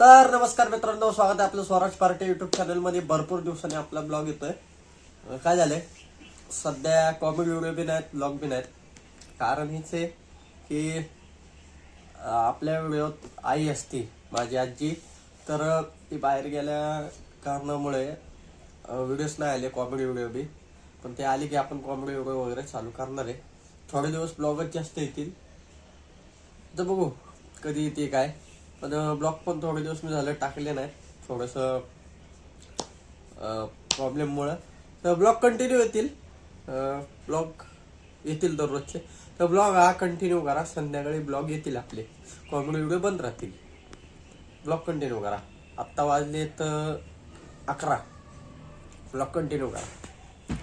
तर नमस्कार मित्रांनो स्वागत आहे आपलं स्वराज पार्टी युट्यूब चॅनलमध्ये भरपूर दिवसांनी आपला ब्लॉग येतोय. काय झालंय? सध्या कॉमेडी व्हिडिओ बी नाहीत ब्लॉग बी नाहीत. कारण हेच आहे की आपल्या व्हिडिओत आई असती माझी आजी. तर ती बाहेर गेल्या कारणामुळे व्हिडिओज नाही आले कॉमेडी व्हिडिओ बी. पण ते आले की आपण कॉमेडी व्हिडिओ वगैरे चालू करणार आहे. थोडे दिवस ब्लॉगच जास्त येतील. तर बघू कधी येते काय. पण ब्लॉग पण थोडे दिवस मी झालं टाकले नाही. थोडंसं प्रॉब्लेममुळं तर ब्लॉग कंटिन्यू येतील. ब्लॉग येतील दररोजचे. तर ब्लॉग हा कंटिन्यू करा. संध्याकाळी ब्लॉग येतील आपले. कॉमेडी व्हिडिओ बंद राहतील? ब्लॉग कंटिन्यू करा. आत्ता वाजले तर अकरा. ब्लॉग कंटिन्यू करा.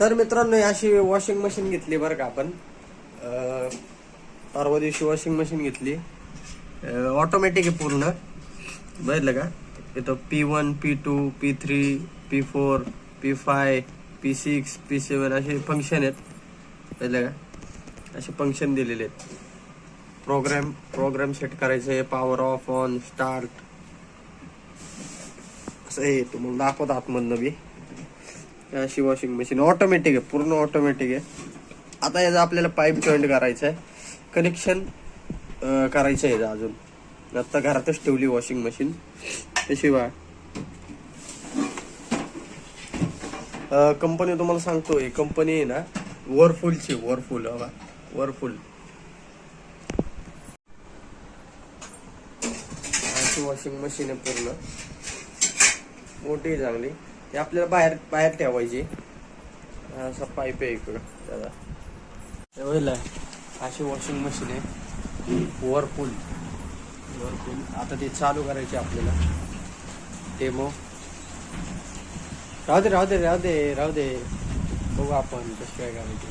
तर मित्रांनो अशी वॉशिंग मशीन घेतली बरं का आपण. परवा दिवशी वॉशिंग मशीन घेतली. ऑटोमॅटिक आहे पूर्ण. बघितलं का? इथं P one P two P three P four P five P six P seven असे फंक्शन आहेत. बघितलं का? असे फंक्शन दिलेले आहेत. प्रोग्राम प्रोग्राम सेट करायचे पॉवर ऑफ ऑन स्टार्ट असं हे तुम्हाला दाखवत आतमधनं बी. अशी वॉशिंग मशीन ऑटोमॅटिक आहे. पूर्ण ऑटोमॅटिक आहे. आता याचा आपल्याला पाईप जॉईंट करायचं आहे. कनेक्शन करायचं आहे अजून. आता घरातच ठेवली वॉशिंग मशीन त्याशिवाय कंपनी तुम्हाला सांगतो ही कंपनी आहे ना वरफुलची वरफुल हवा वरफुल अशी वॉशिंग मशीन आहे पूर्ण. मोठी आहे चांगली. ती आपल्याला बाहेर बाहेर ठेवायची. असा पाईप आहे इकडं त्याला अशी वॉशिंग मशीन आहे. वरफुल वरफुल आता ते चालू करायचे आपल्याला. डेमो राहू दे राहू दे राहू दे राहू दे. बघू आपण कशी काय करायची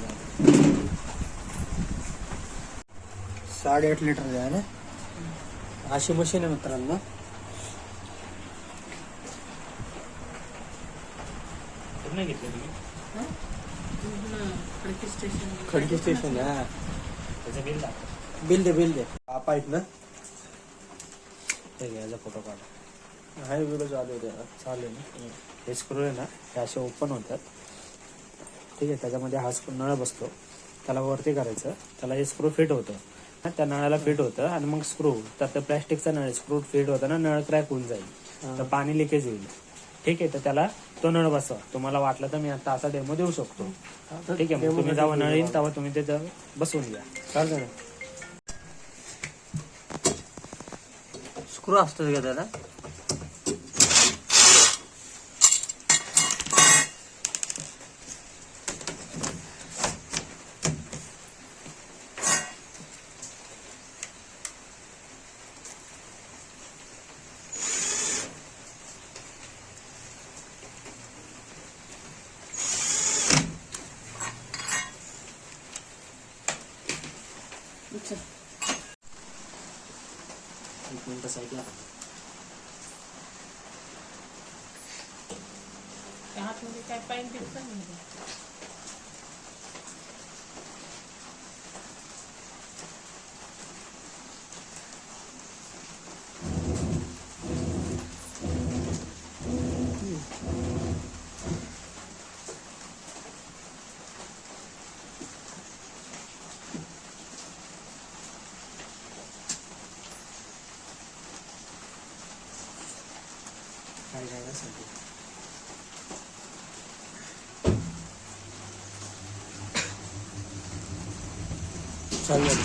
साडेआठ लिटर आहे ना. अशी मशीन आहे मित्रांनो. घेतलं तुम्ही? खडकी स्टेशन. हा. त्याचं बिल दाखव बिल दे बिल दे. हा पाईप ना. ते घ्यायचा फोटो काढ. हाय व्हिडिओ चालू होते चालेल ना. हे स्क्रू आहे ना. हे असे ओपन होतात. ठीक आहे त्याच्यामध्ये हा स्क्रू नळ बसतो. त्याला वरती करायचं. त्याला हे स्क्रू फिट होतं. हा, त्या नळाला फिट होतं आणि मग स्क्रू तर ते प्लॅस्टिकचा नळ स्क्रू फिट होतं ना नळ क्रॅक होऊन जाईल. तर पाणी लिकेज होईल. ठीक आहे तर त्याला तो नळ बसवा. तुम्हाला वाटलं तर मी आता असा डेमो देऊ शकतो. ठीक आहे मग तुम्ही जेव्हा नळ येईल तेव्हा तुम्ही ते बसवून घ्या. चालतं ना स्क्रू असतात का त्याला एक मिनिट साईडला आतमध्ये काय पाईप बिप पण नाही काय काय साठी चालेल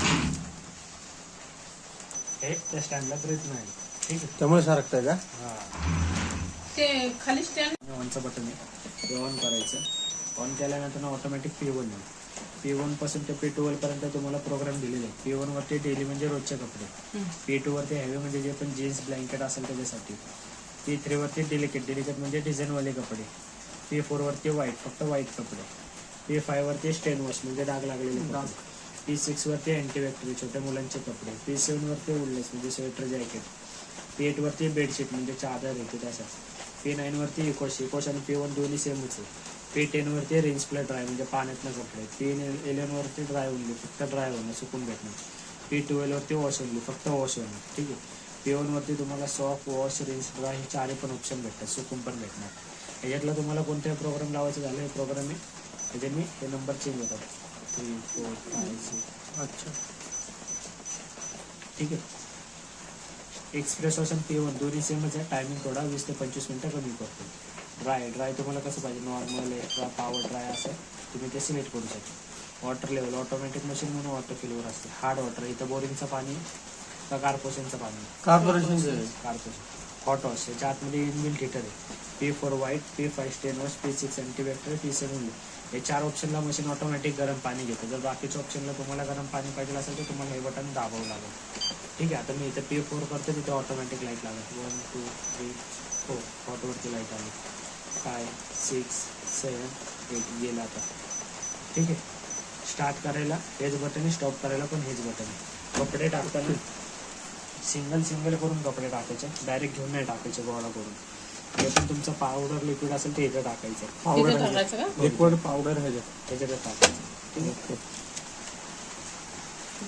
हे त्या स्टँडला आहे ठीक आहे. त्यामुळे सारखतंय का? हा. ते खाली स्टँड ऑनचं बटन आहे. ऑन करायचं. ऑन केल्यानंतर ऑटोमॅटिक पी वन येईल पी वनपासून ते पी टू पर्यंत तुम्हाला प्रोग्राम दिलेले आहे पी वन वरती डेली म्हणजे रोजचे कपडे. पी टू वरती हॅवी म्हणजे जे पण जीन्स ब्लँकेट असेल त्याच्यासाठी. पी थ्री वरती डेलिकेट डेलिकेट म्हणजे डिझाईनवाले कपडे. पी फोर वरती व्हाईट फक्त व्हाईट कपडे. पी फाय वरती स्टेन वॉश म्हणजे डाग लागलेले कपडे. पी सिक्स वरती छोट्या मुलांचे कपडे. पी सेवन वरती म्हणजे स्वेटर जॅकेट पी एट वरती बेडशीट म्हणजे चादर येते त्यासाठी पी नाईन वरती इकोश इकोश आणि पी वन दोन्ही सेमच आहे पी टेन वरती रेंज प्लेट ड्राय म्हणजे पाण्यातनं कपडे. पी इलेवन वरती ड्राय होऊन फक्त ड्राय होणं सुकून भेटणं. पी ट्वेल्व वरती वॉश होऊन फक्त वॉश होणं ठीक आहे? पी वरती तुम्हाला सॉफ्ट वॉश रिन्स ड्राय हे चारही पण ऑप्शन भेटतात सुकून पण भेटणार. ह्याच्यातला तुम्हाला कोणताही प्रोग्राम लावायचं झालं हे प्रोग्राम आहे. त्याचे मी हे नंबर चेंज होतात थ्री फोर फाय सिक्स अच्छा. ठीक आहे. एक्सप्रेस ऑप्शन पी वन दोन्ही सेमच आहे. टायमिंग थोडा वीस ते पंचवीस मिनटं कमी करतो. ड्राय ड्राय तुम्हाला कसं पाहिजे? नॉर्मल एक्स्ट्रा पॉवर ड्राय असं तुम्ही ते सिलेक्ट करू शकता. वॉटर लेवल ऑटोमॅटिक मशीन म्हणून वॉटर फिलवर असते. हार्ड वॉटर इथं बोरिंगचं पाणी का कार्पोरेशनचं पाणी? कॉर्पोरेशनचं कार्पोरेशन हॉट वॉश याच्या आतमध्ये इनबिल्ट हिटर आहे. P four white P five stain wash P six antibacterial P seven हे चार ऑप्शनला मशीन ऑटोमॅटिक गरम पाणी घेतं. जर बाकीच्या ऑप्शनला तुम्हाला गरम पाणी पाहिजे असेल तर तुम्हाला हे बटन दाबावं लागेल. ठीक आहे आता मी इथं पी फोर करतो तिथे ऑटोमॅटिक लाइट लागेल. वन टू थ्री फोर हॉटवरती लाइट आली. फाय सिक्स सेवन एट गेला आता. ठीक आहे. स्टार्ट करायला हेच बटन आहे स्टॉप करायला पण हेच बटन आहे. कपडे टाकताना सिंगल सिंगल करून कपडे टाकायचे. डायरेक्ट घेऊन नाही टाकायचे गोळा करून. जे पण तुमचं पावडर लिक्विड असेल ते इथं टाकायचं. तिथे पावडर टाकायचं का? लिक्विड पावडर ह्याच्यात त्याच्यात टाकायचं. ठीक आहे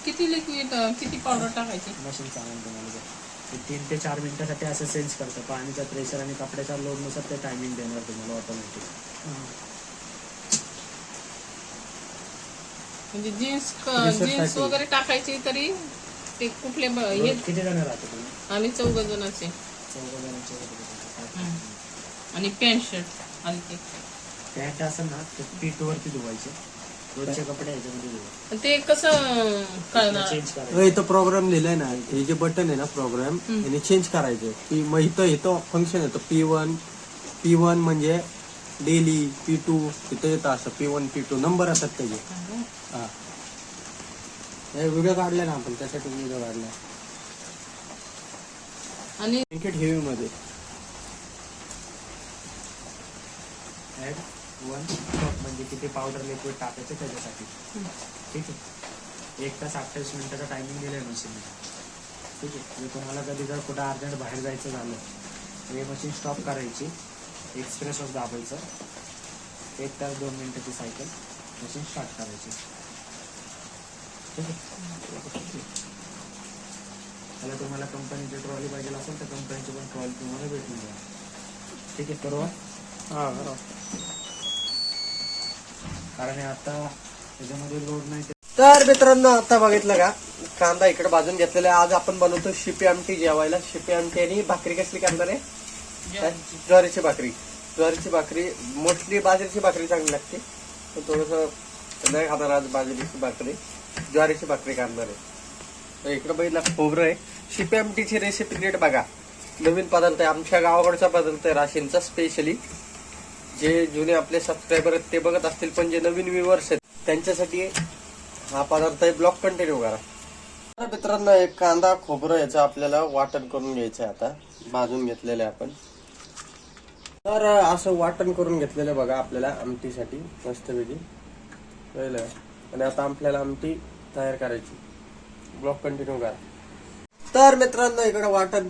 किती लिक्विड किती पावडर टाकायची? मशीन सांगेल तुम्हाला जर. ते तीन ते चार मिनिटासाठी असं सेन्स करतं. पाणीचा प्रेशर आणि कपड्याच्या लोडनुसार ते टायमिंग देणार तुम्हाला ऑटोमॅटिक म्हणजे जीन्स Research जीन्ससाठी. वगैरे टाकायची तरी ते कुठले ब- हे किती जण राहतो तुम्ही? आम्ही चौघ जणांचे. चौघ जणांचे. आणि पॅन्ट शर्ट आणि ते पॅन्ट असेल ना ते पीठ वरती धुवायचे. रोजचे कपडे ते कसं कळणार चेंज करायचं. अ, इथं प्रोग्राम लिहिलाय ना हे जे बटन आहे ना प्रोग्राम याने चेंज करायचं की मग इथं इथं फंक्शन येतं. पी वन पी वन म्हणजे डेली पी टू तिथं येतं असं. P one P two number असतात त्याचे. हा. हे व्हिडिओ काढले ना आपण त्यासाठी व्हिडिओ काढला. आणि ब्लँकेट हेवी मध्ये. ऍड वन कप म्हणजे किती पावडर लिक्विड टाकायचं त्याच्यासाठी. ठीक आहे? एक तास अठ्ठावीस मिनिटाचा टायमिंग दिला आहे मशीनला ठीक आहे? जर तुम्हाला कधी जर कुठं अर्जंट बाहेर जायचं झालं तर हे मशीन स्टॉप करायची. एक्सप्रेसवर दाबायचं. एक तास दोन मिनिटाची सायकल मशीन स्टार्ट करायची. ठीक आहे? त्याला तुम्हाला कंपनीची ट्रॉली पाहिजे असेल तर कंपनीची पण ट्रॉली तुम्हाला भेटून जाईल. ठीक आहे? परवा हां बरोबर. कारण हे आता त्याच्यामध्ये लोड नाही तर मित्रांनो आता बघितलं का? कांदा इकडे भाजून घेतलेला आहे. आज आपण बनवतो शिपी आमटी जेवायला. शिपी आमटी आणि भाकरी कसली आहे काय? ज्वारीची भाकरी. ज्वारीची भाकरी. मोस्टली बाजरीची भाकरी चांगली लागते. पण थोडस नाही खाणार आज बाजरीची भाकरी ज्वारीची भाकरी करणार आहे तर इकडे बघितलं खोबरं आहे. शिपी आमटीची रेसिपी नीट बघा. नवीन पदार्थ आहे. आमच्या गावाकडचा पदार्थ आहे राशींचा स्पेशली जे जुने आपले सबस्क्रायबर आहेत ते बघत असतील पण जे नवीन व्ह्युअर्स आहेत त्यांच्यासाठी हा पदार्थ आहे ब्लॉक कंटिन्यू करा. तर मित्रांनो एक कांदा खोबरं याचं आपल्याला वाटण करून घ्यायचं आहे आता. भाजून घेतलेलं आहे आपण. तर असं वाटण करून घेतलेलं आहे बघा आपल्याला आमटीसाठी मस्तपैकी. कळलं आणि आता आपल्याला आमटी तयार करायची. ब्लॉक कंटिन्यू करा. तर मित्रांनो इकडे वाटण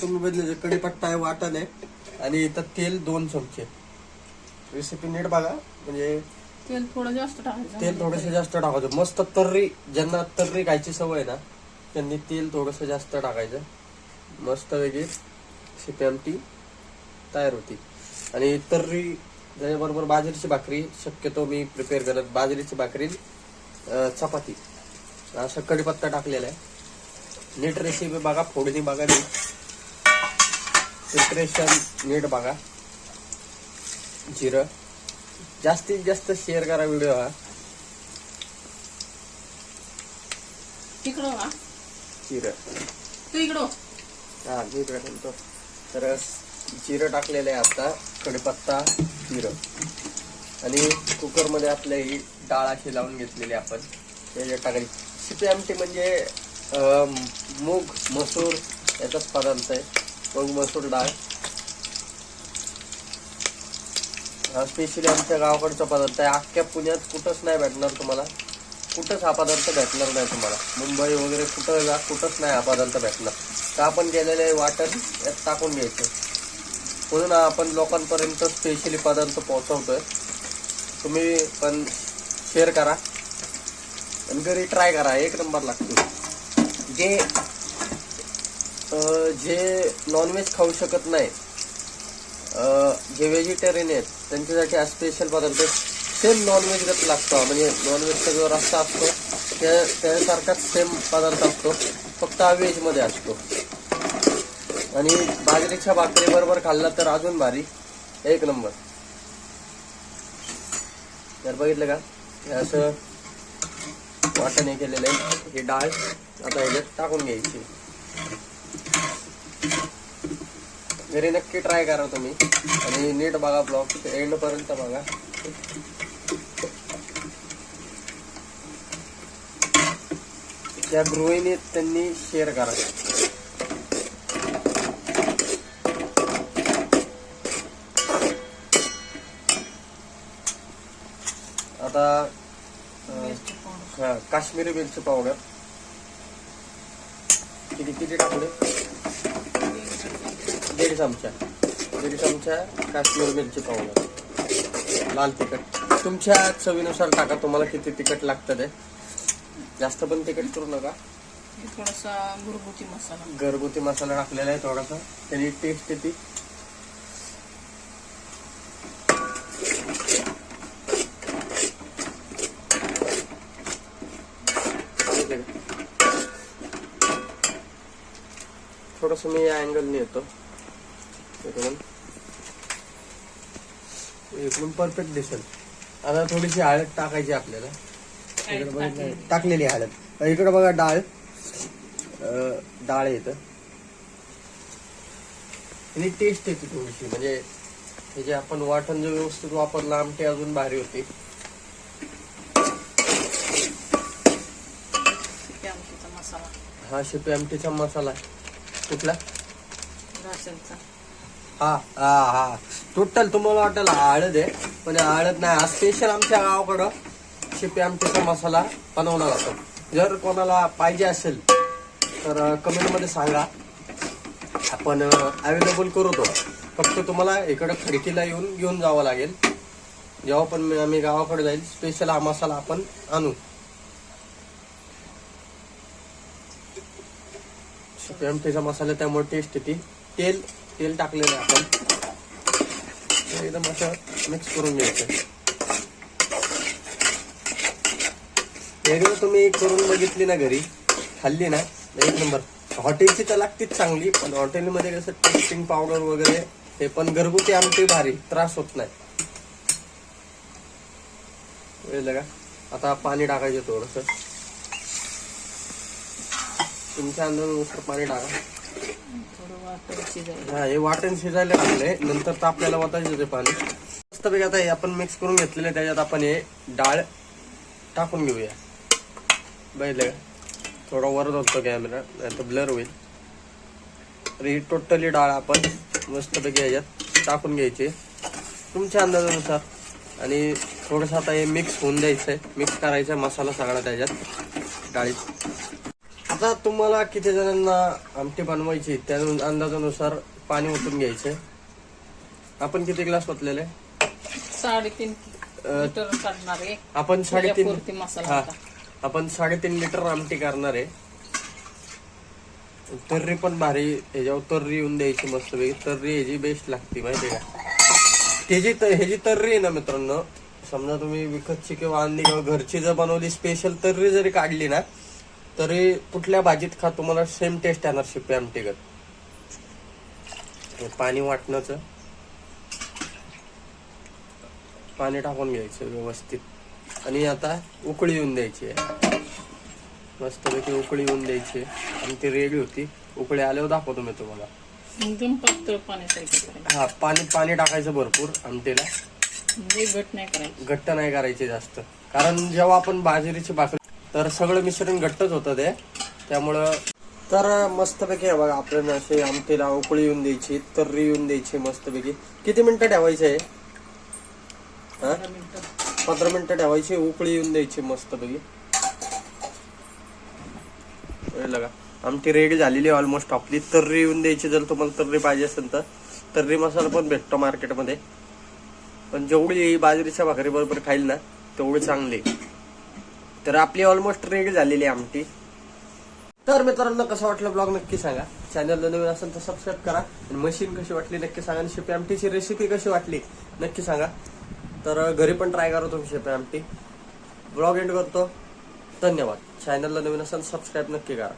तुम्ही बघितलं कडीपत्ता आहे वाटण आहे. आणि इथं तेल दोन चमचे. रेसिपी नीट बघा. म्हणजे तेल थोडं जास्त टाकायचं. तेल थोडस जास्त टाकायचं. मस्त तर्री ज्यांना तर्री खायची सवय ना त्यांनी तेल थोडस जास्त टाकायचं. मस्त वेगळी शिपी आमटी तयार होती. आणि तर्री त्याच्याबरोबर बाजरीची भाकरी शक्यतो मी प्रिपेअर करत बाजरीची भाकरी चपाती. असं कढीपत्ता टाकलेला आहे. नीट रेसिपी बघा फोडणी बघा नीट प्रिपरेशन नीट बघा. जिरं. जास्तीत जास्त शेअर करा व्हिडिओ हा. तिकडं का जिरं. तू इकडं हा. मी इकडे म्हणतो तर जिरं टाकलेलं आहे आता कढीपत्ता जिरं. आणि कुकरमध्ये आपल्या ही डाळ अशी लावून घेतलेली आपण. त्याच्यात टाकायची शिपी आमटी म्हणजे मूग मसूर याचाच पदार्थ आहे. मूग मसूर डाळ हा स्पेशली आमच्या गावाकडचा पदार्थ आहे. अख्ख्या पुण्यात कुठंच नाही भेटणार तुम्हाला. कुठंच हा पदार्थ भेटणार नाही तुम्हाला. मुंबई वगैरे कुठं जा कुठंच नाही हा पदार्थ भेटणार. तर आपण गेलेले वाटण यात टाकून घ्यायचं. म्हणून आपण लोकांपर्यंत स्पेशली पदार्थ पोहोचवतोय. तुम्ही पण शेअर करा. आणि घरी ट्राय करा. एक नंबर लागतो. जे जे नॉनव्हेज खाऊ शकत नाही जे व्हेजिटेरियन आहेत त्यांच्यासाठी हा स्पेशल पदार्थ सेम नॉनव्हेज लागतो म्हणजे नॉनव्हेजचा जो रस्ता असतो त्या त्यासारखाच सेम पदार्थ असतो. फक्त हा व्हेजमध्ये असतो. आणि बाजरीच्या भाकरीबरोबर खाल्ला तर अजून भारी. एक नंबर. तर बघितलं का? हे असं हे केलेलं आहे ही डाळ आता ह्याच्यात टाकून घ्यायची. घरी नक्की ट्राय करा तुम्ही. आणि नीट बघा ब्लॉग एंड पर्यंत बघा. त्या गृहिणी त्यांनी शेअर करा. आता काश्मीरी मिरची पावडर. किती किती टाकले दीड चमचा. दीड चमचा काश्मीर मिरची पावडर. लाल तिखट. तुमच्या चवीनुसार टाका तुम्हाला किती तिखट लागतं ते जास्त पण तिखट करू नका. थोडासा घरगुती मसाला. घरगुती मसाला टाकलेला आहे थोडासा. त्याची टेस्ट येते. थोडस मी या अँगलने येतो. इकडून इकडून परफेक्ट दिसेल. आता थोडीशी हळद टाकायची आपल्याला. इकडे बघितलं टाकलेली हळद. इकडे बघा डाळ. डाळ येतं आणि टेस्ट येते थोडीशी. म्हणजे हे जे आपण वाटण जर व्यवस्थित वापरलं आमटे अजून भारी होते. हा शिपी आमटीचा मसाला. कुठला? राशनचा. हा हा हा. टोटल तुम्हाला वाटेल हळद आहे पण हळद नाही. हा स्पेशल आमच्या गावाकडं शिपी आमटीचा मसाला बनवला जातो जर कोणाला पाहिजे असेल तर कमेंटमध्ये सांगा. आपण अवेलेबल करू तो. फक्त तुम्हाला इकडं खडकीला येऊन घेऊन जावं लागेल. जेव्हा पण आम्ही गावाकडे जाईल स्पेशल हा मसाला आपण आणू. शिपी आमटीचा मसाला त्यामुळे टेस्ट येते. तेल तेल टाकलेलं आहे आपण. एकदम असं मिक्स करून घ्यायचं. एकदा तुम्ही करून बघितली ना घरी खाल्ली ना एक नंबर. हॉटेलची तर लागतीच चांगली पण हॉटेलमध्ये कसं टेस्टिंग पावडर वगैरे हे पण घरगुती आमची भारी त्रास होत नाही. का? आता पाणी टाकायचं थोडस. तुमच्या अंदाजानुसार पाणी टाका. वाटण शिजायला. हा हे वाटण शिजायला लागले. नंतर तर आपल्याला वाटायचं ते पाणी. मस्तपैकी आता हे आपण मिक्स करून घेतलेले. त्याच्यात आपण हे डाळ टाकून घेऊया. बघितलं का? थोडा वर जातो कॅमेरा नाही तर ब्लर होईल. तर ही टोटली डाळ आपण मस्तपैकी ह्याच्यात टाकून घ्यायची. तुमच्या अंदाजानुसार. आणि थोडंसं आता हे मिक्स होऊन द्यायचं आहे मिक्स करायचं मसाला सगळा त्याच्यात. डाळीत. आता तुम्हाला किती जणांना आमटी बनवायची त्या अंदाजानुसार पाणी ओतून घ्यायचंय. आपण किती ग्लास ओतलेले? साडेतीन लिटर काढणार आहे. आपण साडेतीन हा. आपण साडेतीन लिटर आमटी करणार आहे. तर्री पण भारी ह्याच्यावर तर्री येऊन द्यायची मस्त पैकी. तर्री ह्याची बेस्ट लागते माहिती का? त्याची त- ह्याची तर्री आहे ना मित्रांनो. समजा तुम्ही विकतची किंवा आणली किंवा घरची जर बनवली स्पेशल तर्री जरी काढली ना तरी कुठल्या भाजीत खा तुम्हाला सेम टेस्ट येणार शिपे आमटीगत हे पाणी वाटण्याचं पाणी टाकून घ्यायचं व्यवस्थित. आणि आता उकळी येऊन द्यायची आहे. मस्तपैकी उकळी येऊन द्यायची आणि ती रेडी होती. उकळी आल्यावर दाखवतो मी तुम्हाला. एकदम पातळ हा पाणी पाणी टाकायचं भरपूर आमटीला. म्हणजे घट्ट नाही करायचे जास्त. कारण जेव्हा आपण बाजरीची भाकरी तर सगळं मिश्रण घट्टच होतं ते. त्यामुळं तर मस्तपैकी आहे बघा आपल्याला असे आमटीला उकळी येऊन द्यायची तर्री येऊन द्यायची मस्तपैकी. किती मिनिटं ठेवायचे? आहे हा? पंधरा मिनिटं. ठेवायची उकळी येऊन द्यायची मस्तपैकी. का आमची रेडी झालेली ऑलमोस्ट आपली. तर्री येऊन द्यायची जर तुम्हाला तर्री पाहिजे असेल तर. तर्री मसाला पण भेटतो मार्केटमध्ये पण जेवढी बाजरीच्या भाकरी बरोबर खाईल ना तेवढी चांगली तर आपली ऑलमोस्ट रेडी झालेली आहे आमटी तर मित्रांनो कसं वाटलं ब्लॉग नक्की सांगा. चॅनलला नवीन असेल तर सबस्क्राईब करा. आणि मशीन कशी वाटली नक्की सांगा. आणि शेपी आमटीची रेसिपी कशी वाटली नक्की सांगा. तर घरी पण ट्राय करा तुम्ही शेपी आमटी. ब्लॉग एंड करतो. धन्यवाद. चॅनलला नवीन असेल सबस्क्राईब नक्की करा.